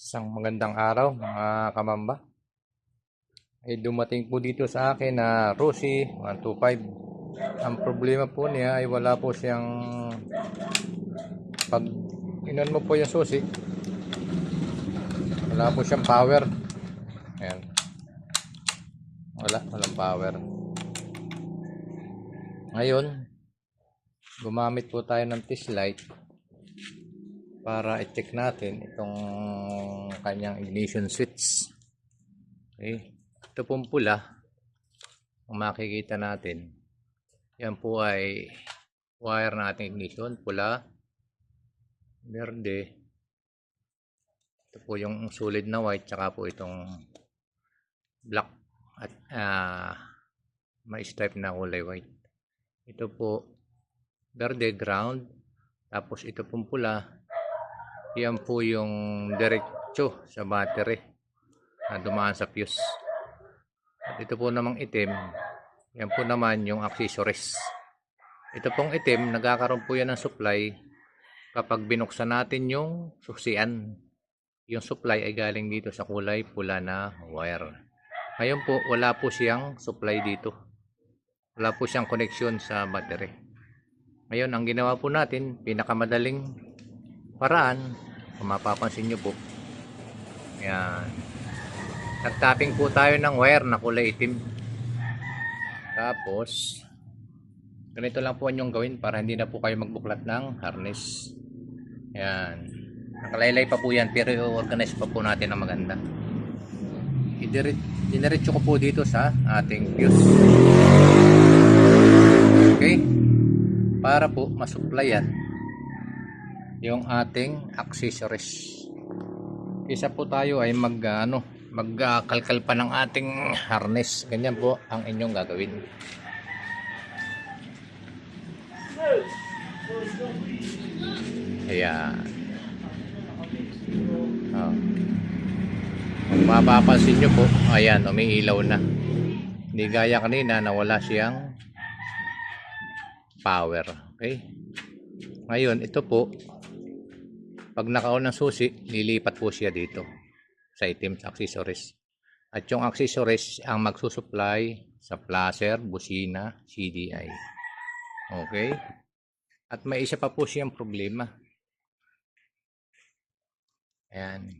Isang magandang araw mga kamamba. Ay dumating po dito sa akin na Rosy 125. Ang problema po niya ay wala po siyang pag inon mo po yung susi wala po siyang power. Ayan. Wala, walang power. Ngayon, gumamit po tayo ng test light para i-check natin itong kanyang ignition switch. Okay. Ito pong pula, ang makikita natin. Yan po ay wire ating ignition. Pula, verde. Ito po yung solid na white, tsaka po itong black at ah, may stripe na kulay white. Ito po, verde ground. Tapos ito pong pula, yan po yung diretso sa battery na dumaan sa fuse. At ito po namang itim, yan po naman yung accessories. Ito pong itim, nagkakaroon po yan ng supply kapag binuksan natin yung susian. Yung supply ay galing dito sa kulay pula na wire. Ngayon po, wala po siyang supply dito. Wala po siyang connection sa battery. Ngayon, ang ginawa po natin, pinakamadaling paraan, kung mapapansin nyo po, yan, nagtapping po tayo ng wire na kulay itim. Tapos, ganito lang po ang gawin para hindi na po kayo magbuklat ng harness. Yan. Nakalaylay pa po yan pero i-organize pa po natin na maganda. Idiretso ko po dito sa ating fuse. Okay? Para po masupplyan yung ating accessories. Isa po tayo ay mag ano, magkalkal pa ng ating harness. Ganyan po ang inyong gagawin. Ayan. Oh. Mapapansin nyo po, ayan, umiilaw na. Hindi gaya kanina na wala siyang power. Okay? Ngayon, ito po, pag nakaon ng susi, lilipat po siya dito sa item sa accessories. At yung accessories ang magsusupply sa placer, busina, CDI. Okay? At may isa pa po siyang problema. Ayan.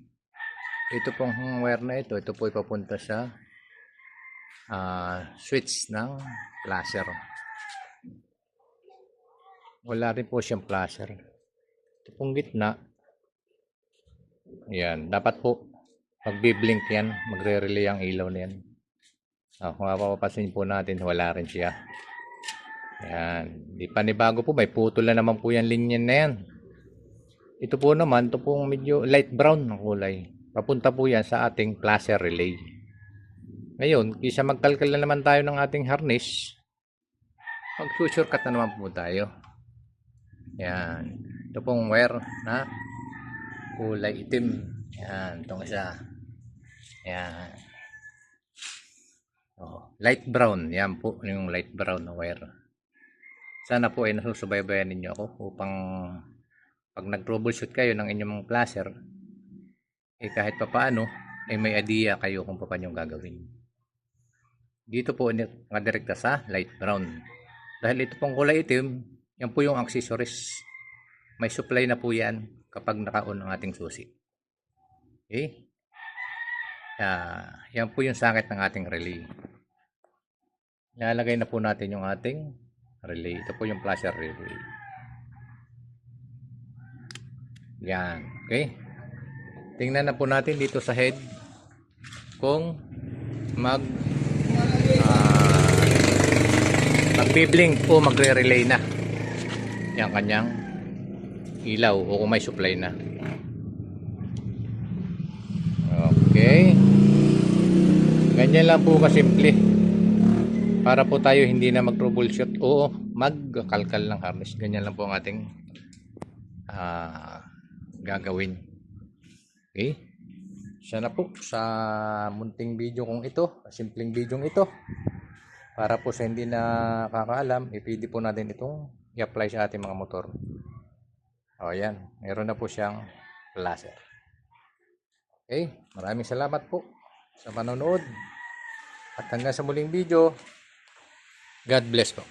Ito pong wire na ito, ito po ipapunta sa ah, switch ng placer. Wala rin po siyang placer. Ito pong gitna, Ayan, dapat po magbi-blink yan, magre-relay ang ilaw na yan. Ah, kung mapapapansin po natin, wala rin siya. Ayan, di panibago po, may putol na naman po yan linya na yan. Ito po naman, ito pong medyo light brown ng kulay. Papunta po yan sa ating placer relay. Ngayon, kisa magkalkal na naman tayo ng ating harness, mag-shortcut na naman po tayo. Ayan, ito pong wire na kulay itim. Yan, itong isa. Yan. Oh, light brown. Yan po, yung light brown na wire. Sana po ay nasusubaybayan ninyo ako upang pag nag-troubleshoot kayo ng inyong placer, eh kahit pa paano, ay may idea kayo kung paano yung gagawin. Dito po nakadirekta sa light brown. Dahil ito pong kulay itim, yan po yung accessories. May supply na po yan kapag naka-on ang ating susi. Okay? Uh, yan po yung sakit ng ating relay. Ilalagay na po natin yung ating relay. Ito po yung flasher relay. Yan. Okay? Tingnan na po natin dito sa head kung mag uh, magbiblink o magre-relay na yung kanyang ilaw o kung may supply na. Okay. Ganyan lang po kasimple. Para po tayo hindi na mag-troubleshoot o magkalkal ng harness. Ganyan lang po ang ating uh, gagawin. Okay. Sana po sa munting video kong ito, simpleng video ito. Para po sa hindi na kakaalam, ipili po natin itong i-apply sa ating mga motor. O yan, meron na po siyang laser. Okay, maraming salamat po sa panonood. At hanggang sa muling video, God bless po.